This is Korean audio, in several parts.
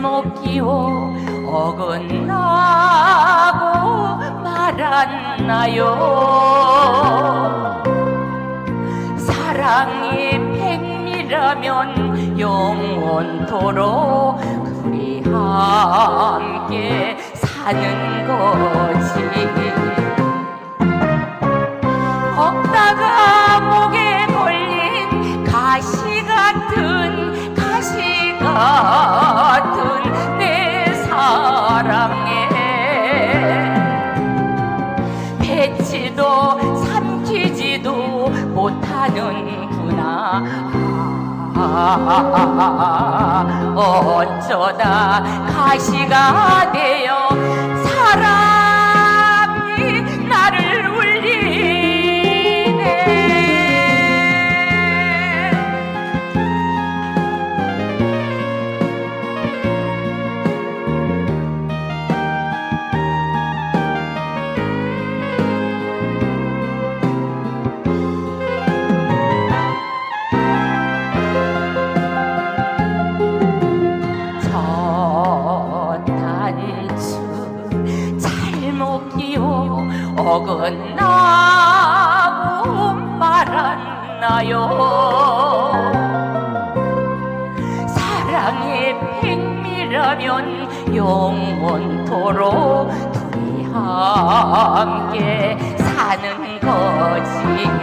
잘못 끼워 어긋나고 말았나요? 사랑이 백미라면 영원토록 우리 함께 사는 거 못하는구나. 아, 어쩌다 가시가 되어 사랑 어긋나고 말았나요? 사랑의 백미라면 영원토록 둘이 함께 사는 거지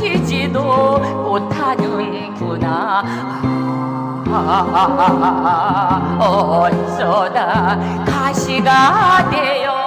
삼키지도 못하는구나. 아, 어쩌다 가시가 되어